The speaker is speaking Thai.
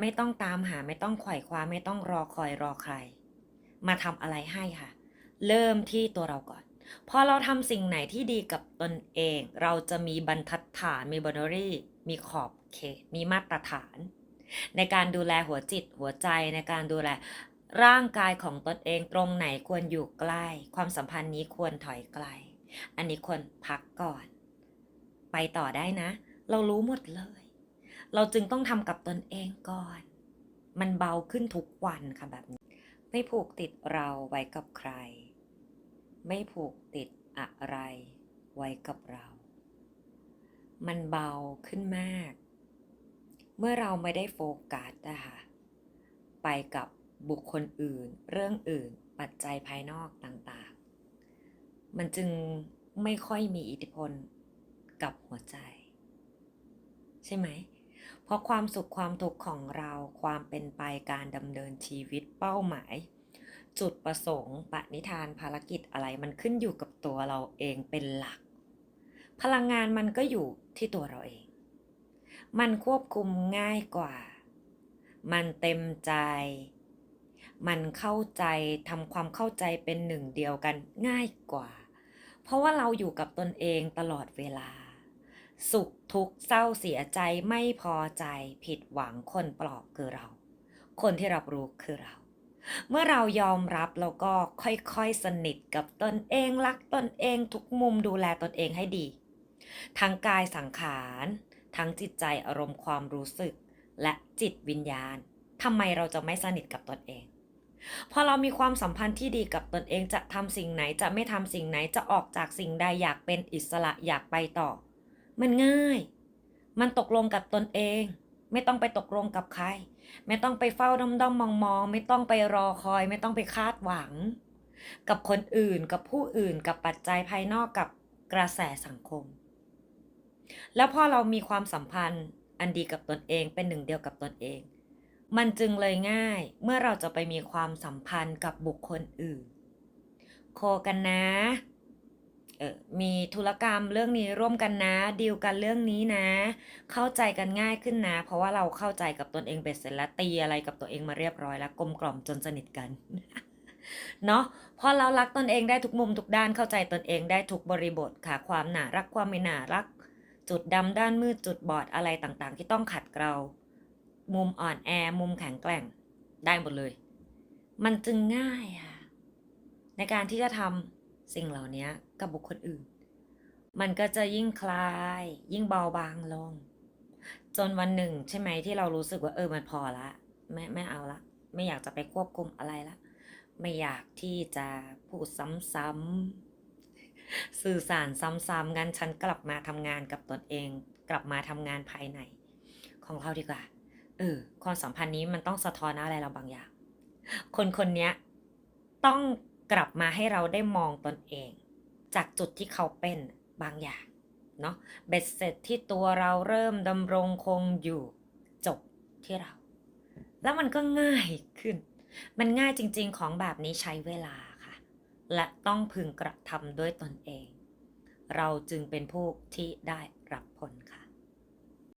ไม่ต้องตามหาไม่ต้องไขว่คว้าไม่ต้องรอคอยรอใคร มาทำอะไรให้ค่ะ เริ่มที่ตัวเราก่อน พอเราทำสิ่งไหนที่ดีกับตนเอง เราจะมีบรรทัดฐานมีบ o น d รี่ มีขอบเขตมีมาตรฐาน ในการดูแลหัวจิตหัวใจในการดูแลร่างกายของตนเองตรงไหนควรอยู่ใกล้ ความสัมพันธ์นี้ควรถอยไกล อันนี้ควรพักก่อน ไปต่อได้นะ เรารู้หมดเลย เราจึงต้องทำกับตนเองก่อน มันเบาขึ้นทุกวันค่ะแบบนี้ ไม่ผูกติดเราไว้กับใคร ไม่ผูกติดอะไรไว้กับเรา มันเบาขึ้นมาก เมื่อเราไม่ได้โฟกัสนะคะไปกับบุคคลอื่น เรื่องอื่น ปัจจัยภายนอกต่างๆ มันจึงไม่ค่อยมีอิทธิพลกับหัวใจ ใช่ไหม เพราะความสุขความทุกข์ของเราความเป็นไปการดำเนินชีวิตเป้าหมาย จุดประสงค์ปณิธานภารกิจอะไรมันขึ้นอยู่กับตัวเราเองเป็นหลัก พลังงานมันก็อยู่ที่ตัวเราเอง มันควบคุมง่ายกว่า มันเต็มใจ มันเข้าใจทำความเข้าใจเป็นหนึ่งเดียวกันง่ายกว่า เพราะว่าเราอยู่กับตนเองตลอดเวลา สุขทุกข์เศร้าเสียใจไม่พอใจผิดหวังคนปลอบคือเรา คนที่รับรู้คือเรา เมื่อเรายอมรับแล้วก็ค่อยๆสนิทกับตนเองรักตนเองทุกมุมดูแลตนเองให้ดี ทั้งกายสังขาร ทั้งจิตใจอารมณ์ความรู้สึก และจิตวิญญาณทำไมเราจะไม่สนิทกับตนเองพอเรามีความสัมพันธ์ที่ดีกับตนเองจะทำสิ่งไหนจะไม่ทำสิ่งไหนจะออกจากสิ่งใดอยากเป็นอิสระอยากไปต่อ มันง่าย มันตกลงกับตนเอง ไม่ต้องไปตกลงกับใคร ไม่ต้องไปเฝ้าด้อมด้อมมองมองไม่ต้องไปรอคอย ไม่ต้องไปคาดหวัง กับคนอื่นกับผู้อื่นกับปัจจัยภายนอกกับกระแสสังคม แล้วพอเรามีความสัมพันธ์อันดีกับตนเองเป็นหนึ่งเดียวกับตนเอง มันจึงเลยง่ายเมื่อเราจะไปมีความสัมพันธ์กับบุคคลอื่น โคกันนะ ออมีธุรกรรมเรื่องนี้ร่วมกันนะดีลกันเรื่องนี้นะ เข้าใจกันง่ายขึ้นนะ เพราะว่าเราเข้าใจกับตนเองเบ็ดเสร็จแล้วตีอะไรกับตัวเองมาเรียบร้อยแล้วกลมกล่อมจนสนิทกันเนาะพอเรารักตนเองได้ทุกมุมทุกด้านเข้าใจตนเองได้ทุกบริบทค่ะความหนารักความไม่หนารัก จุดดำด้านมืดจุดบอดอะไรต่างๆ ที่ต้องขัดเกลามุมอ่อนแอมุมแข็งแกร่งได้หมดเลย มันจึงง่ายค่ะในการที่จะทำสิ่งเหล่านี้ กับบุคคลอื่น มันก็จะยิ่งคลาย ยิ่งเบาบางลง จนวันหนึ่งใช่ไหมที่เรารู้สึกว่าเออมันพอละ ไม่ไม่เอาละ ไม่อยากจะไปควบคุมอะไรละ ไม่อยากที่จะพูดซ้ำๆสื่อสารซ้ำๆงั้นฉันกลับมาทำงานกับตนเอง กลับมาทำงานภายใน ของเราดีกว่า เออ ความสัมพันธ์นี้มันต้องสะท้อนอะไรเราบางอย่าง คนคนนี้ต้องกลับมาให้เราได้มองตนเอง จากจุดที่เขาเป็นบางอย่างเนาะเบ็ดเสร็จที่ตัวเราเริ่มดำรงคงอยู่จบที่เรา แล้วมันก็ง่ายขึ้น มันง่ายจริง ๆ ของแบบนี้ใช้เวลาค่ะ และต้องพึงกระทำด้วยตนเอง เราจึงเป็นผู้ที่ได้รับผลค่ะ